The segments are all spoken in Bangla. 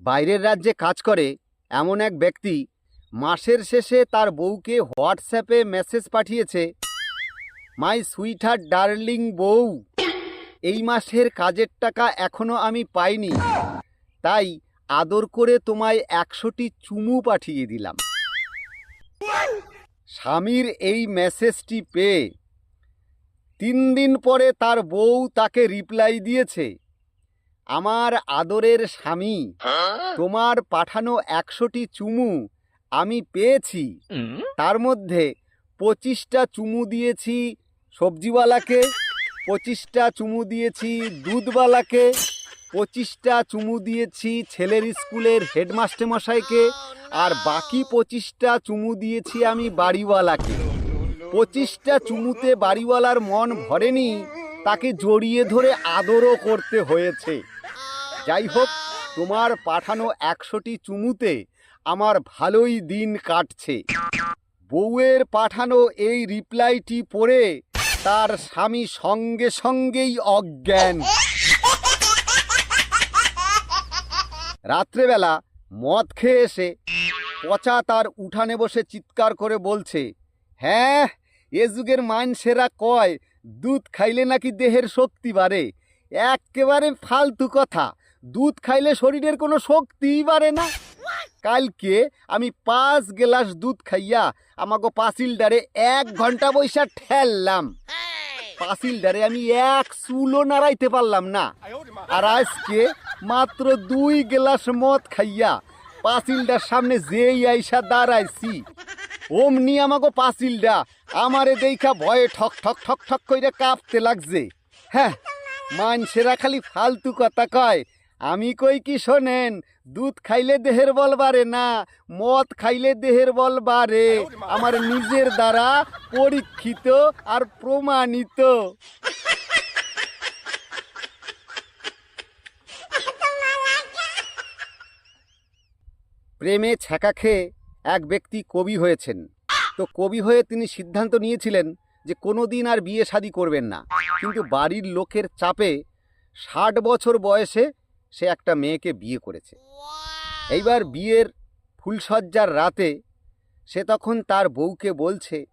বাইরের রাজ্যে কাজ করে, এমন এক ব্যক্তি মাসের শেষে তার বউকে হোয়াটসঅ্যাপে মেসেজ পাঠিয়েছে, মাই সুইটার ডার্লিং বউ, এই মাসের কাজের টাকা এখনও আমি পাইনি, তাই আদর করে তোমায় একশোটি চুমু পাঠিয়ে দিলাম। স্বামীর এই মেসেজটি পেয়ে তিন দিন পরে তার বউ তাকে রিপ্লাই দিয়েছে। আমার আদরের স্বামী তোমার পাঠানো একশোটি চুমু আমি পেয়েছি। তার মধ্যে পঁচিশটা চুমু দিয়েছি সবজিওয়ালাকে পঁচিশটা চুমু দিয়েছি দুধওয়ালাকে পঁচিশটা চুমু দিয়েছি ছেলের স্কুলের হেডমাস্টার মশাইকে আর বাকি পঁচিশটা চুমু দিয়েছি আমি বাড়িওয়ালাকে। পঁচিশটা চুমুতে বাড়িওয়ালার মন ভরেনি তাকে জড়িয়ে ধরে আদরও করতে হয়েছে। যাই হোক, তোমার পাঠানো একশোটি চুমুতে আমার ভালোই দিন কাটছে। বউয়ের পাঠানো এই রিপ্লাইটি পড়ে তার স্বামী সঙ্গে সঙ্গেই অজ্ঞান। রাত্রেবেলা মদ খেয়ে এসে পচা তার উঠানে বসে চিৎকার করে বলছে হ্যাঁ এ যুগের মানসেরা কয়? দুধ খাইলে নাকি দেহের শক্তি বাড়ে? একেবারে ফালতু কথা। দুধ খাইলে শরীরের কোনো শক্তিই বাড়ে না। কালকে আমি পাঁচ গ্লাস দুধ খাইয়া আমাকে পাঁচিলডারে এক ঘণ্টা বৈশা ঠেললাম। পাঁচিলডারে আমি এক চুলও নাড়াইতে পারলাম না। আর আজকে মাত্র দুই গ্লাস মদ খাইয়া পাঁচিলটার সামনে যেই আইসা দাঁড়াইছি। অমনি আমাকে পাঁচিলটা আমারে দেখা ভয়ে ঠক ঠক ঠক ঠক কইরা কাঁপতে লাগছে। হ্যাঁ মানসেরা খালি ফালতু কথা কয়। আমি কই কি শোনেন, দুধ খাইলে দেহের বল বাড়ে না, মদ খাইলে দেহের বল বাড়ে। আমার নিজের দ্বারা পরীক্ষিত আর প্রমাণিত। প্রেমে ছ্যাঁকা খেয়ে এক ব্যক্তি কবি হয়েছেন। তো কবি হয়ে তিনি সিদ্ধান্ত নিয়েছিলেন যে কোনো দিন আর বিয়ে শাদী করবেন না। কিন্তু বাড়ির লোকের চাপে ষাট বছর বয়সে সে একটা মেয়েকে বিয়ে করেছে। এইবার বিয়ের ফুলসজ্জার রাতে সে তখন তার বউকে বলছে,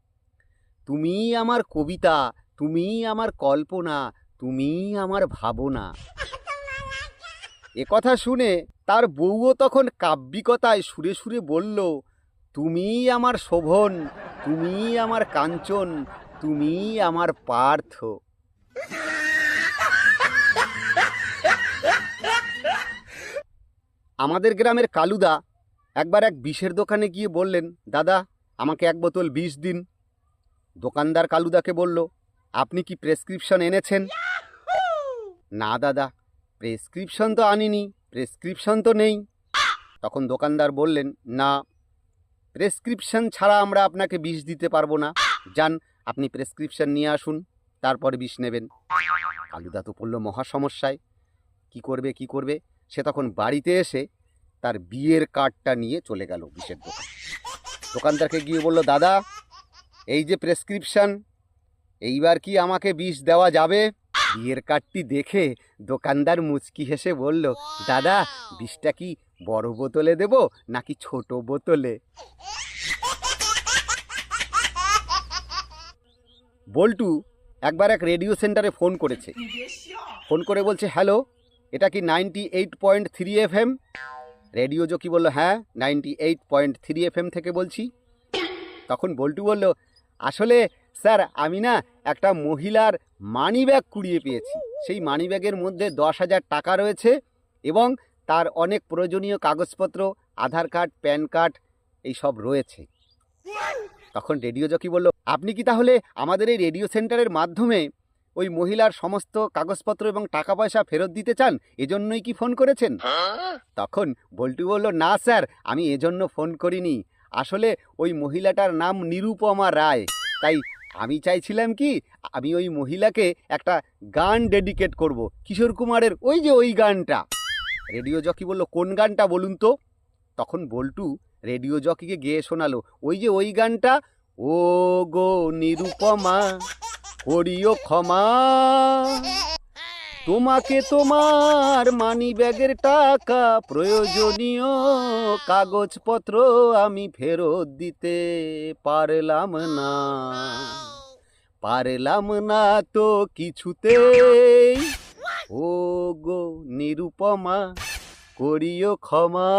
তুমিই আমার কবিতা, তুমিই আমার কল্পনা, তুমিই আমার ভাবনা। কথা শুনে তার বউও তখন কাব্যিকতায় সুরে সুরে বলল তুমিই আমার শোভন, তুমিই আমার কাঞ্চন, তুমিই আমার পার্থ। আমাদের গ্রামের কালুদা একবার এক বিষের দোকানে গিয়ে বললেন, দাদা, আমাকে এক বোতল বিষ দিন। দোকানদার কালুদাকে বলল, আপনি কি প্রেসক্রিপশন এনেছেন? না, দাদা, প্রেসক্রিপশন তো আনিনি, প্রেসক্রিপশন তো নেই। তখন দোকানদার বললেন, না প্রেসক্রিপশন ছাড়া আমরা আপনাকে বিষ দিতে পারব না। যান, আপনি প্রেসক্রিপশন নিয়ে আসুন, তারপরে বিষ নেবেন। কালুদা তো পড়ল মহা সমস্যায়। কী করবে, কি করবে? সে তখন বাড়িতে এসে তার বিয়ের কার্ডটা নিয়ে চলে গেল বিষের দোকান। দোকানদারকে গিয়ে বলল, দাদা, এই যে প্রেসক্রিপশন এইবার কি আমাকে বিষ দেওয়া যাবে? বিয়ের কার্ডটি দেখে দোকানদার মুচকি হেসে বলল, দাদা, বিষটা কি বড় বোতলে দেব নাকি ছোট বোতলে? বল্টু একবার এক রেডিও সেন্টারে ফোন করেছে। ফোন করে বলছে, হ্যালো, এটা কি ninety eight point three F M radio jockey বলল হ্যাঁ ninety eight point three F M থেকে বলছি। তখন বল্টু বলল, আসলে স্যার, আমি না একটা মহিলার মানি ব্যাগ কুড়িয়ে পেয়েছি। সেই মানি ব্যাগের মধ্যে দশ হাজার টাকা রয়েছে এবং তার অনেক প্রয়োজনীয় কাগজপত্র, আধার কার্ড, প্যান কার্ড এই সব রয়েছে। তখন রেডিও জকি বলল, আপনি কি তাহলে আমাদের এই রেডিও সেন্টারের মাধ্যমে ওই মহিলার সমস্ত কাগজপত্র এবং টাকা পয়সা ফেরত দিতে চান? এজন্যই কি ফোন করেছেন? তখন বল্টু বলল, না স্যার, আমি এজন্য ফোন করিনি। আসলে ওই মহিলাটার নাম নিরুপমা রায়, তাই আমি চাইছিলাম কি, আমি ওই মহিলাকে একটা গান ডেডিকেট করব, কিশোর কুমারের ওই যে ওই গানটা। রেডিও জকি বলল, কোন গানটা বলুন তো? তখন বল্টু রেডিও জকিকে গেয়ে শোনালো, ওই যে ওই গানটা ও গো নিরুপমা, করিও ক্ষমা তোমাকে তোমার মানি ব্যাগের টাকা প্রয়োজনীয় কাগজপত্র আমি ফেরত দিতে পারলাম না। পারলাম না তো কিছুতে ও গো নিরুপমা, করিও ক্ষমা।